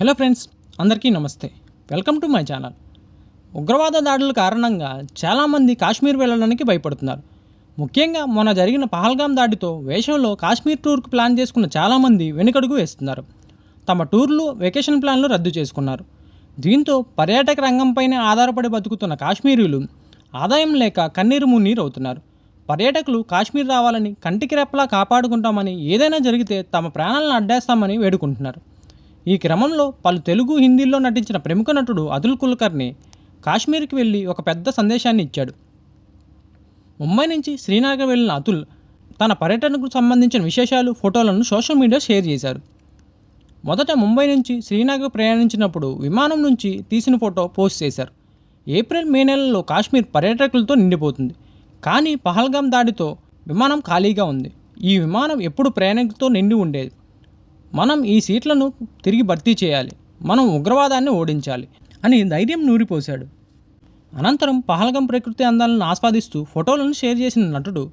Hello friends అందరికీ నమస్తే. Welcome to my channel ఉగ్రవాద దాడుల కారణంగా చాలామంది కాశ్మీర్ వెళ్ళడానికి భయపడుతున్నారు. ముఖ్యంగా మొన్న జరిగిన పహల్గాం దాడితో వేషంలో కాశ్మీర్ టూర్కు ప్లాన్ చేసుకున్న చాలామంది వెనుకడుగు వేస్తున్నారు. తమ టూర్లు వెకేషన్ ప్లాన్లు రద్దు చేసుకున్నారు. దీంతో పర్యాటక రంగంపైనే ఆధారపడి బతుకుతున్న కాశ్మీరీలు ఆదాయం లేక కన్నీరు మున్నీరు అవుతున్నారు పర్యాటకులు కాశ్మీర్ రావాలని కంటికి రెప్పలా కాపాడుకుంటామని ఏదైనా జరిగితే తమ ప్రాణాలను అడ్డేస్తామని వేడుకుంటున్నారు. ఈ క్రమంలో పలు తెలుగు హిందీల్లో నటించిన ప్రముఖ నటుడు అతుల్ కుల్కర్ని కాశ్మీర్కి వెళ్ళి ఒక పెద్ద సందేశాన్ని ఇచ్చాడు. ముంబై నుంచి శ్రీనగర్ వెళ్ళిన అతుల్ తన పర్యటనకు సంబంధించిన విశేషాలు ఫోటోలను సోషల్ మీడియా షేర్ చేశారు. మొదట ముంబై నుంచి శ్రీనగర్ ప్రయాణించినప్పుడు విమానం నుంచి తీసిన ఫోటో పోస్ట్ చేశారు. ఏప్రిల్ మే నెలలో కాశ్మీర్ పర్యాటకులతో నిండిపోతుంది. కానీ పహల్గాం దాడితో విమానం ఖాళీగా ఉంది. ఈ విమానం ఎప్పుడు ప్రయాణికులతో నిండి ఉండేది. మనం ఈ సీట్లను తిరిగి భర్తీ చేయాలి. మనం ఉగ్రవాదాన్ని ఓడించాలి అని ధైర్యం నూరిపోశాడు. అనంతరం పహల్గం ప్రకృతి అందాలను ఆస్వాదిస్తూ ఫోటోలను షేర్ చేసిన నటుడు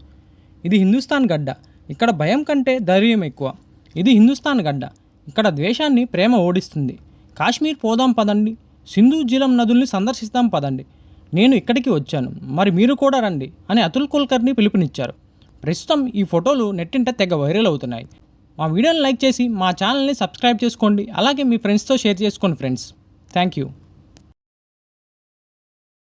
ఇది హిందుస్థాన్ గడ్డ. ఇక్కడ భయం కంటే ధైర్యం ఎక్కువ. ఇది హిందుస్థాన్ గడ్డ. ఇక్కడ ద్వేషాన్ని ప్రేమ ఓడిస్తుంది. కాశ్మీర్ పోదాం పదండి. సింధు జీలం నదుల్ని సందర్శిస్తాం పదండి. నేను ఇక్కడికి వచ్చాను. మరి మీరు కూడా రండి అని అతుల్ కుల్కర్ని పిలుపునిచ్చారు. ప్రస్తుతం ఈ ఫోటోలు నెట్టింట తెగ వైరల్ అవుతున్నాయి. మా వీడియోని లైక్ చేసి మా ఛానల్ని సబ్స్క్రైబ్ చేసుకోండి. అలాగే మీ ఫ్రెండ్స్తో షేర్ చేసుకోండి ఫ్రెండ్స్. Thank you.